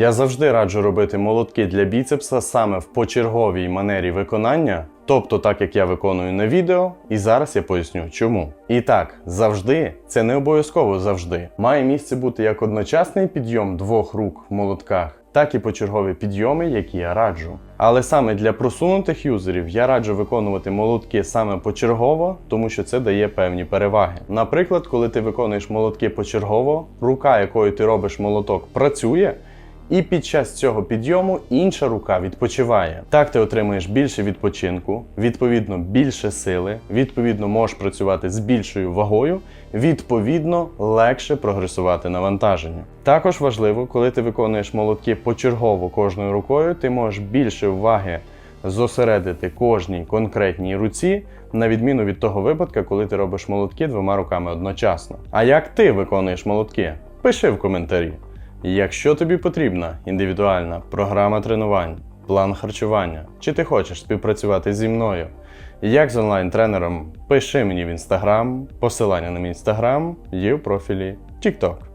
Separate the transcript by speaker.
Speaker 1: Я завжди раджу робити молотки для біцепса саме в почерговій манері виконання, тобто так як я виконую на відео, і зараз я поясню чому. І так, завжди, це не обов'язково завжди. Має місце бути як одночасний підйом двох рук в молотках, так і почергові підйоми, які я раджу. Але саме для просунутих юзерів я раджу виконувати молотки саме почергово, тому що це дає певні переваги. Наприклад, коли ти виконуєш молотки почергово, рука, якою ти робиш молоток, працює. І під час цього підйому інша рука відпочиває. Так ти отримуєш більше відпочинку, відповідно більше сили, відповідно можеш працювати з більшою вагою, відповідно легше прогресувати навантаження. Також важливо, коли ти виконуєш молотки почергово кожною рукою, ти можеш більше уваги зосередити кожній конкретній руці, на відміну від того випадка, коли ти робиш молотки двома руками одночасно. А як ти виконуєш молотки? Пиши в коментарі. Якщо тобі потрібна індивідуальна програма тренувань, план харчування, чи ти хочеш співпрацювати зі мною, як з онлайн-тренером, пиши мені в інстаграм, посилання на мій інстаграм є в профілі TikTok.